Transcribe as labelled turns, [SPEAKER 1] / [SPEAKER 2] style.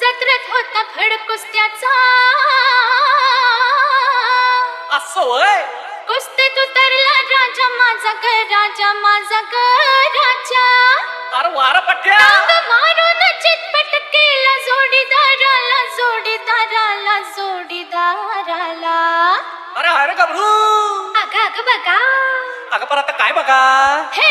[SPEAKER 1] जत्रेत होता खडकुस्त्याचा कुस्त्याचा
[SPEAKER 2] असं वय
[SPEAKER 1] कुस्तीत उतरला राजा माझा ग राजा माझा ग राजा.
[SPEAKER 2] अरे वार पट्ट्या
[SPEAKER 1] अंग मारून चितपट केला जोडीदाराला जोडीदाराला जोडीदाराला.
[SPEAKER 2] अरे अरे गबरू
[SPEAKER 1] अग अग बघा.
[SPEAKER 2] अगं पण आता काय बघा?
[SPEAKER 1] हे